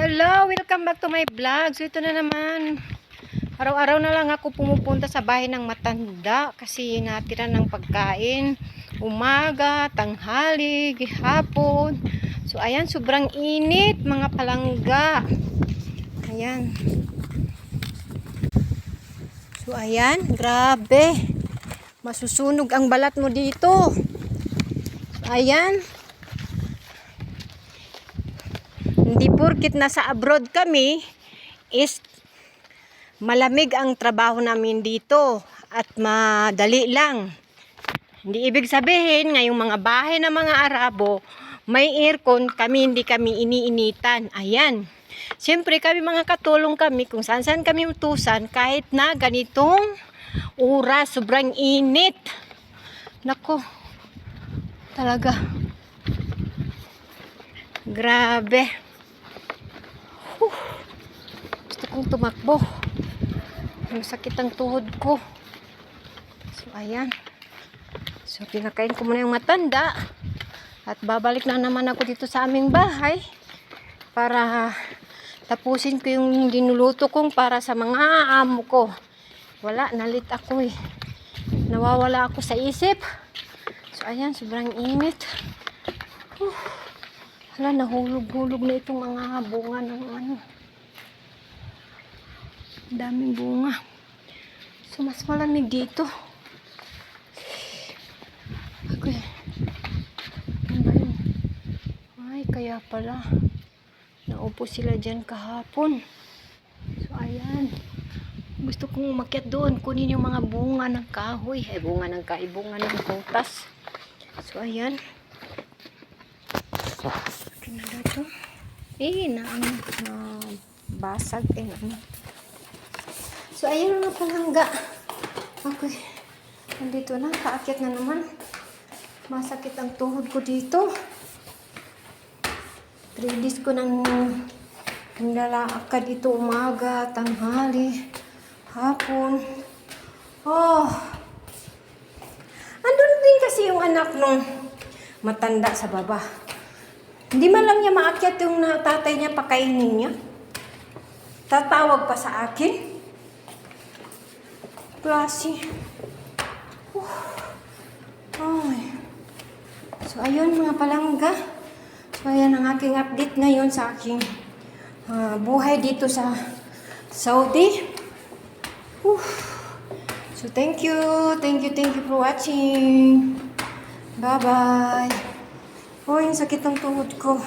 Hello, welcome back to my vlog. So ito na naman. Araw-araw na lang ako pumupunta sa bahay ng matanda kasi natira ng pagkain. Umaga, tanghali, hapon. So ayan, sobrang init mga palangga. Ayan. So ayan, grabe. Masusunog ang balat mo dito. So, ayan. Hindi porkit nasa abroad kami is malamig ang trabaho namin dito at madali lang. Hindi ibig sabihin ngayong mga bahay ng mga Arabo may aircon kami hindi kami iniinitan. Ayan. Siyempre kami mga katulong kami kung saan saan kami utusan kahit na ganitong oras sobrang init. Nako. Talaga. Grabe. Gusto kong tumakbo. Ang sakit ang tuhod ko. So, ayan. So, pinakain ko muna yung matanda. At babalik na naman ako dito sa aming bahay. Para tapusin ko yung dinuluto kong para sa mga amo ko. Wala, nalit ako eh. Nawawala ako sa isip. So, ayan, sobrang init. Huh. Hala, nahulog-hulog na itong mga bunga ng ano. Daming bunga. So, mas malamig dito. Okay. Ano? Ay, kaya pala. Naupo sila dyan kahapon. So, ayan. Gusto kong umakyat doon. Kunin yung mga bunga ng kahoy. Ay, bunga ng kahoy. Bunga ng kutas. So, ayan. Kinala to. Eh, na na basag eh. Ano. So, ayun na palangga. Okay. Nandito na, kaakyat na naman. Masakit ang tuhod ko dito. Three days ko nang naglalakad dito umaga, tanghali, hapon. Oh. Andun din kasi yung anak nung matanda sa baba. Hindi man lang niya maakyat yung tatay niya pakainin niya. Tatawag pa sa akin. Klase. Uh. Ay. So, ayun mga palangga. So, ayan ang aking update ngayon sa aking ah, buhay dito sa Saudi. Uh. So, thank you. Thank you, thank you for watching. Bye-bye. Oh, yung sakit ng tuhod ko.